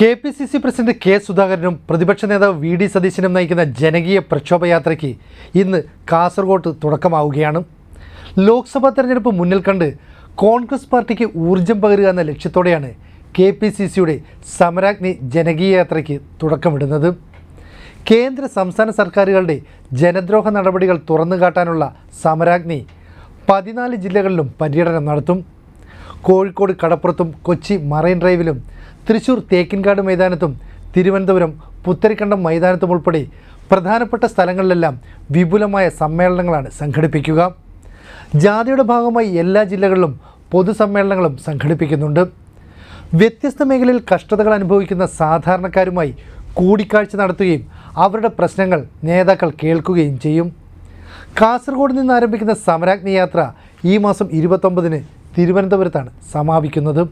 K P C C president K സുധാകരനും പ്രതിപക്ഷ നേതാവ് വി ഡി സതീശനും നയിക്കുന്ന ജനകീയ പ്രക്ഷോഭയാത്രയ്ക്ക് ഇന്ന് കാസർഗോട്ട് തുടക്കമാവുകയാണ്. ലോക്സഭാ തെരഞ്ഞെടുപ്പ് മുന്നിൽ കണ്ട് കോൺഗ്രസ് പാർട്ടിക്ക് ഊർജം പകരുക എന്ന ലക്ഷ്യത്തോടെയാണ് കെ പി സി സിയുടെ സമരാഗ്നി ജനകീയ യാത്രയ്ക്ക് തുടക്കമിടുന്നത്. കേന്ദ്ര സംസ്ഥാന സർക്കാരുകളുടെ ജനദ്രോഹ നടപടികൾ തുറന്നുകാട്ടാനുള്ള സമരാഗ്നി പതിനാല് ജില്ലകളിലും പര്യടനം നടത്തും. കോഴിക്കോട് കടപ്പുറത്തും കൊച്ചി മറൈൻ ഡ്രൈവിലും തൃശൂർ തേക്കിൻകാട് മൈതാനത്തും തിരുവനന്തപുരം പുത്തരിക്കണ്ടം മൈതാനത്തും ഉൾപ്പെടെ പ്രധാനപ്പെട്ട സ്ഥലങ്ങളിലെല്ലാം വിപുലമായ സമ്മേളനങ്ങളാണ് സംഘടിപ്പിക്കുക. ജാതിയുടെ ഭാഗമായി എല്ലാ ജില്ലകളിലും പൊതുസമ്മേളനങ്ങളും സംഘടിപ്പിക്കുന്നുണ്ട്. വ്യത്യസ്ത മേഖലയിൽ കഷ്ടതകൾ അനുഭവിക്കുന്ന സാധാരണക്കാരുമായി കൂടിക്കാഴ്ച നടത്തുകയും അവരുടെ പ്രശ്നങ്ങൾ നേതാക്കൾ കേൾക്കുകയും ചെയ്യും. കാസർഗോഡ് നിന്ന് ആരംഭിക്കുന്ന സമരാഗ്നി യാത്ര ഈ മാസം ഇരുപത്തൊമ്പതിന് തിരുവനന്തപുരത്താണ് സമാപിക്കുന്നത്.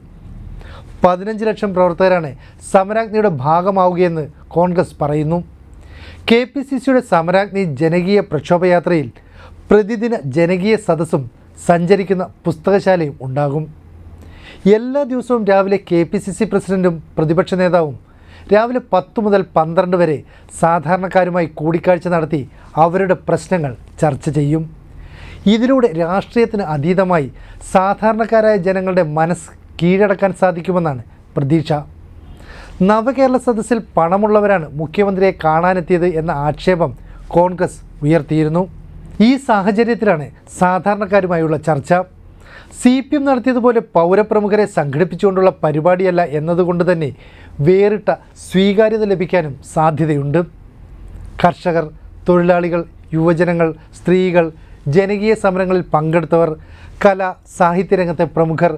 പതിനഞ്ച് ലക്ഷം പ്രവർത്തകരാണ് സമരാജ്ഞിയുടെ ഭാഗമാവുകയെന്ന് കോൺഗ്രസ് പറയുന്നു. കെ പി സി സിയുടെ സമരാജ്ഞി ജനകീയ പ്രക്ഷോഭയാത്രയിൽ പ്രതിദിന ജനകീയ സദസ്സും സഞ്ചരിക്കുന്ന പുസ്തകശാലയും ഉണ്ടാകും. എല്ലാ ദിവസവും രാവിലെ കെ പി സി സി പ്രസിഡന്റും പ്രതിപക്ഷ നേതാവും രാവിലെ പത്ത് മുതൽ പന്ത്രണ്ട് വരെ സാധാരണക്കാരുമായി കൂടിക്കാഴ്ച നടത്തി അവരുടെ പ്രശ്നങ്ങൾ ചർച്ച ചെയ്യും. ഇതിലൂടെ രാഷ്ട്രീയത്തിന് അതീതമായി സാധാരണക്കാരായ ജനങ്ങളുടെ മനസ്സ് കീഴടക്കാൻ സാധിക്കുമെന്നാണ് പ്രതീക്ഷ. നവകേരള സദസ്സിൽ പണമുള്ളവരാണ് മുഖ്യമന്ത്രിയെ കാണാനെത്തിയത് എന്ന ആക്ഷേപം കോൺഗ്രസ് ഉയർത്തിയിരുന്നു. ഈ സാഹചര്യത്തിലാണ് സാധാരണക്കാരുമായുള്ള ചർച്ച. സി പി എം നടത്തിയതുപോലെ പൗരപ്രമുഖരെ സംഘടിപ്പിച്ചുകൊണ്ടുള്ള പരിപാടിയല്ല എന്നതുകൊണ്ട് തന്നെ വേറിട്ട സ്വീകാര്യത ലഭിക്കാനും സാധ്യതയുണ്ട്. കർഷകർ തൊഴിലാളികൾ യുവജനങ്ങൾ സ്ത്രീകൾ ജനകീയ സമരങ്ങളിൽ പങ്കെടുത്തവർ കല സാഹിത്യരംഗത്തെ പ്രമുഖർ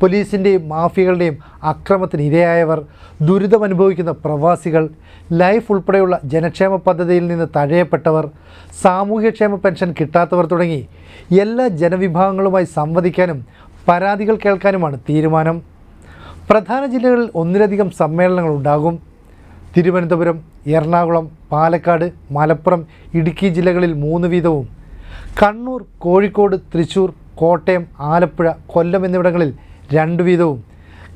പോലീസിന്റെയും മാഫിയകളുടെയും അക്രമത്തിന് ഇരയായവർ ദുരിതമനുഭവിക്കുന്ന പ്രവാസികൾ ലൈഫ് ഉൾപ്പെടെയുള്ള ജനക്ഷേമ പദ്ധതിയിൽ നിന്ന് തഴയപ്പെട്ടവർ സാമൂഹ്യക്ഷേമ പെൻഷൻ കിട്ടാത്തവർ തുടങ്ങി എല്ലാ ജനവിഭാഗങ്ങളുമായി സംവദിക്കാനും പരാതികൾ കേൾക്കാനുമാണ് തീരുമാനം. പ്രധാന ജില്ലകളിൽ ഒന്നിലധികം സമ്മേളനങ്ങൾ ഉണ്ടാകും. തിരുവനന്തപുരം എറണാകുളം പാലക്കാട് മലപ്പുറം ഇടുക്കി ജില്ലകളിൽ മൂന്ന് വീതവും കണ്ണൂർ കോഴിക്കോട് തൃശൂർ കോട്ടയം ആലപ്പുഴ കൊല്ലം എന്നിവിടങ്ങളിൽ രണ്ട് വീതവും.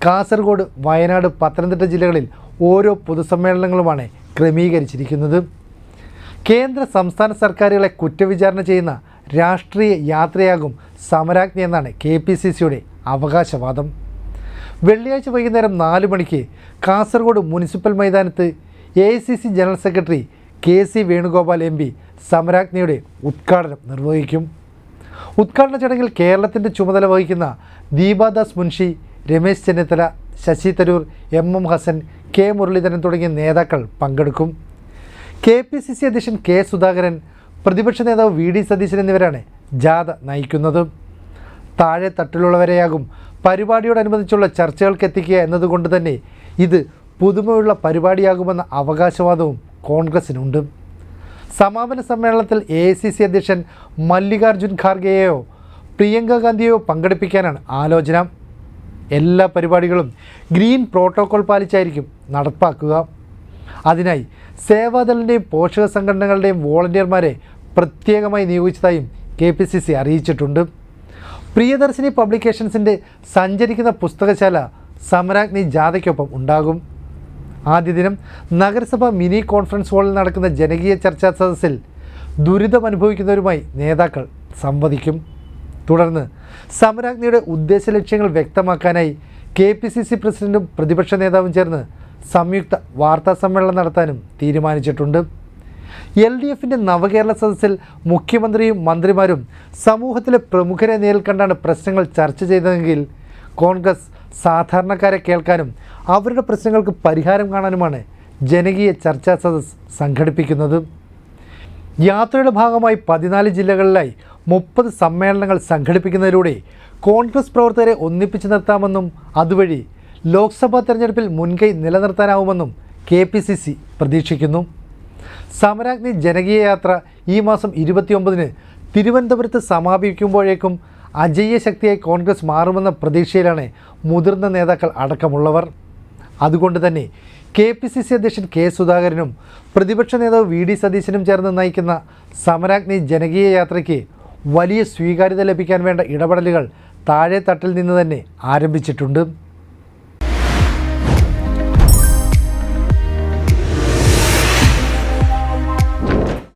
കാസർഗോഡ് വയനാട് പത്തനംതിട്ട ജില്ലകളിൽ ഓരോ പൊതുസമ്മേളനങ്ങളുമാണ് ക്രമീകരിച്ചിരിക്കുന്നത്. കേന്ദ്ര സംസ്ഥാന സർക്കാരുകളെ കുറ്റവിചാരണ ചെയ്യുന്ന രാഷ്ട്രീയ യാത്രയാകും സമരാജ്ഞി എന്നാണ് കെ പി സി സിയുടെ അവകാശവാദം. വെള്ളിയാഴ്ച വൈകുന്നേരം നാല് മണിക്ക് കാസർഗോഡ് മുനിസിപ്പൽ മൈതാനത്ത് A C C general secretary K C Venugopal M P സമരാഗ്നിയുടെ ഉദ്ഘാടനം നിർവഹിക്കും. ഉദ്ഘാടന ചടങ്ങിൽ കേരളത്തിന്റെ ചുമതല വഹിക്കുന്ന Deepadas Munshi Ramesh Chennithala Shashi Tharoor M M Hassan K Muraleedharan തുടങ്ങിയ നേതാക്കൾ പങ്കെടുക്കും. കെ പി സി സി അധ്യക്ഷൻ കെ സുധാകരൻ പ്രതിപക്ഷ നേതാവ് വി ഡി സതീശൻ എന്നിവരാണ് ജാഥ നയിക്കുന്നത്. താഴെ തട്ടിലുള്ളവരെയാകും പരിപാടിയോടനുബന്ധിച്ചുള്ള ചർച്ചകൾക്ക് എത്തിക്കുക എന്നതുകൊണ്ട് തന്നെ ഇത് പുതുമയുള്ള പരിപാടിയാകുമെന്ന അവകാശവാദവും കോൺഗ്രസിനുണ്ട്. സമാപന സമ്മേളനത്തിൽ എ ഐ സി സി അധ്യക്ഷൻ മല്ലികാർജുൻ ഖാർഗെയോ പ്രിയങ്ക ഗാന്ധിയെയോ പങ്കെടുപ്പിക്കാനാണ് ആലോചന. എല്ലാ പരിപാടികളും ഗ്രീൻ പ്രോട്ടോകോൾ പാലിച്ചായിരിക്കും നടപ്പാക്കുക. അതിനായി സേവാദളിന്റെയും പോഷക സംഘടനകളുടെയും വോളണ്ടിയർമാരെ പ്രത്യേകമായി നിയോഗിച്ചതായും കെ പി സി സി അറിയിച്ചിട്ടുണ്ട്. പ്രിയദർശിനി പബ്ലിക്കേഷൻസിന്റെ സഞ്ചരിക്കുന്ന പുസ്തകശാല സമരാഗ്നി ജാഥയ്ക്കൊപ്പം ഉണ്ടാകും. ആദ്യ ദിനം നഗരസഭ മിനി കോൺഫറൻസ് ഹാളിൽ നടക്കുന്ന ജനകീയ ചർച്ചാ സദസ്സിൽ ദുരിതം അനുഭവിക്കുന്നവരുമായി നേതാക്കൾ സംവദിക്കും. തുടർന്ന് സമരാജ്ഞിയുടെ ഉദ്ദേശ ലക്ഷ്യങ്ങൾ വ്യക്തമാക്കാനായി കെ പി സി സി പ്രസിഡന്റും പ്രതിപക്ഷ നേതാവും ചേർന്ന് സംയുക്ത വാർത്താ സമ്മേളനം നടത്താനും തീരുമാനിച്ചിട്ടുണ്ട്. എൽ ഡി എഫിന്റെ നവകേരള സദസ്സിൽ മുഖ്യമന്ത്രിയും മന്ത്രിമാരും സമൂഹത്തിലെ പ്രമുഖരെ നേരിൽ കണ്ടാണ് പ്രശ്നങ്ങൾ ചർച്ച ചെയ്തതെങ്കിൽ കോൺഗ്രസ് സാധാരണക്കാരെ കേൾക്കാനും അവരുടെ പ്രശ്നങ്ങൾക്ക് പരിഹാരം കാണാനുമാണ് ജനകീയ ചർച്ചാ സദസ് സംഘടിപ്പിക്കുന്നത്. യാത്രയുടെ ഭാഗമായി പതിനാല് ജില്ലകളിലായി മുപ്പത് സമ്മേളനങ്ങൾ സംഘടിപ്പിക്കുന്നതിലൂടെ കോൺഗ്രസ് പ്രവർത്തകരെ ഒന്നിപ്പിച്ചു നിർത്താമെന്നും അതുവഴി ലോക്സഭാ തെരഞ്ഞെടുപ്പിൽ മുൻകൈ നിലനിർത്താനാവുമെന്നും കെ പി സി സി പ്രതീക്ഷിക്കുന്നു. സമരാഗ്നി ജനകീയ യാത്ര ഈ മാസം ഇരുപത്തിയൊമ്പതിന് തിരുവനന്തപുരത്ത് സമാപിക്കുമ്പോഴേക്കും അജയ്യ ശക്തിയായി കോൺഗ്രസ് മാറുമെന്ന പ്രതീക്ഷയിലാണ് മുതിർന്ന നേതാക്കൾ അടക്കമുള്ളവർ. അതുകൊണ്ട് തന്നെ കെ പി സി സി അധ്യക്ഷൻ കെ സുധാകരനും പ്രതിപക്ഷ നേതാവ് വി ഡി സതീശനും ചേർന്ന് നയിക്കുന്ന സമരാഗ്നി ജനകീയ യാത്രയ്ക്ക് വലിയ സ്വീകാര്യത ലഭിക്കാൻ വേണ്ട ഇടപെടലുകൾ താഴെ തട്ടിൽ നിന്ന് തന്നെ ആരംഭിച്ചിട്ടുണ്ട്.